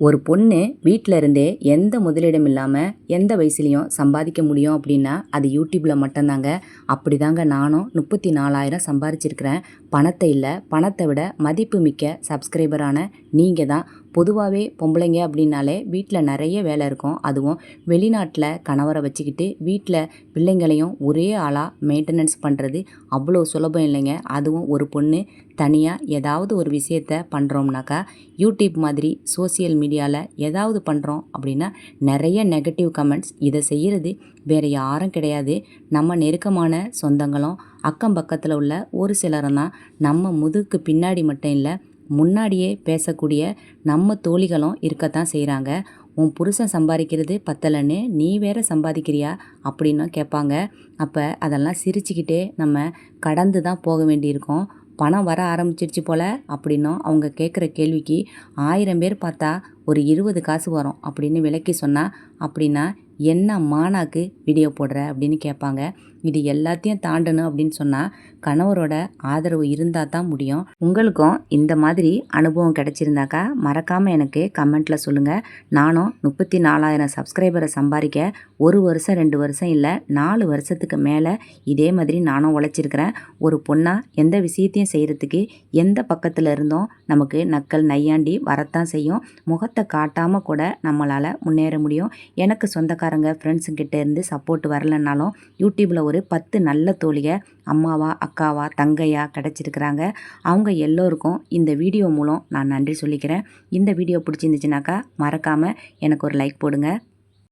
ஒரு பொண்ணு வீட்டில் இருந்தே எந்த முதலிடம் இல்லாமல் எந்த வயசுலேயும் சம்பாதிக்க முடியும் அப்படின்னா அது யூடியூப்பில் மட்டும்தாங்க. அப்படி தாங்க நானும் முப்பத்தி நாலாயிரம் சம்பாதிச்சிருக்கிறேன் பணத்தை இல்லை பணத்தை விட மதிப்பு மிக்க சப்ஸ்கிரைபரான நீங்கள் தான் பொதுவாகவே பொம்பளைங்க அப்படின்னாலே வீட்டில் நிறைய வேலை இருக்கும். அதுவும் வெளிநாட்டில் கணவரை வச்சுக்கிட்டு வீட்டில் பிள்ளைங்களையும் ஒரே ஆளாக மெயின்டெனன்ஸ் பண்ணுறது அவ்வளோ சுலபம் இல்லைங்க. அதுவும் ஒரு பொண்ணு தனியாக ஏதாவது ஒரு விஷயத்த பண்ணுறோம்னாக்கா யூடியூப் மாதிரி சோசியல் மீடியாவில் ஏதாவது பண்ணுறோம் அப்படின்னா நிறைய நெகட்டிவ் கமெண்ட்ஸ் இதை செய்கிறது வேறு யாரும் கிடையாது. நம்ம நெருக்கமான சொந்தங்களும் அக்கம் பக்கத்தில் உள்ள ஒரு சிலரும் தான். நம்ம முதுகுக்கு பின்னாடி மட்டும் இல்லை முன்னாடியே பேசக்கூடிய நம்ம தோழிகளும் இருக்கத்தான் செய்கிறாங்க உன் புருஷன் சம்பாதிக்கிறது பத்தலைன்னு நீ வேற சம்பாதிக்கிறியா? அப்படின்னும் கேட்பாங்க. அப்போ அதெல்லாம் சிரிச்சுக்கிட்டே நம்ம கடந்து தான் போக வேண்டியிருக்கோம். பணம் வர ஆரம்பிச்சிருச்சு போல் அப்படின்னும் அவங்க கேட்குற கேள்விக்கு ஆயிரம் பேர் பார்த்தா ஒரு இருபது காசு வரும் அப்படின்னு விளக்கி சொன்னால் அப்படின்னா என்ன மானாக்கு வீடியோ போடுற? அப்படின்னு கேட்பாங்க. இது எல்லாத்தையும் தாண்டணும் அப்படின்னு சொன்னால் கணவரோட ஆதரவு இருந்தால் தான் முடியும். உங்களுக்கும் இந்த மாதிரி அனுபவம் கிடச்சிருந்தாக்கா மறக்காமல் எனக்கு கமெண்ட்டில் சொல்லுங்கள் நானும் முப்பத்தி நாலாயிரம் சப்ஸ்கிரைபரை சம்பாதிக்க ஒரு வருஷம் ரெண்டு வருஷம் இல்லை நாலு வருஷத்துக்கு மேலே இதே மாதிரி நானும் உழைச்சிருக்கிறேன். ஒரு பொண்ணாக எந்த விஷயத்தையும் செய்கிறதுக்கு எந்த பக்கத்தில் இருந்தோம் நமக்கு நக்கல் நையாண்டி வரத்தான் செய்யும். முகத்தை காட்டாமல் கூட நம்மளால் முன்னேற முடியும். எனக்கு சொந்தக்காரங்க ஃப்ரெண்ட்ஸுங்கிட்ட இருந்து சப்போர்ட் வரலைன்னாலும் யூடியூப்பில் ஒரு பத்து நல்ல தோழியை அம்மாவா அக்காவா தங்கையா கிடச்சிருக்கிறாங்க. அவங்க எல்லோருக்கும் இந்த வீடியோ மூலம் நான் நன்றி சொல்லிக்கிறேன். இந்த வீடியோ பிடிச்சிருந்துச்சுனாக்கா மறக்காமல் எனக்கு ஒரு லைக் போடுங்க.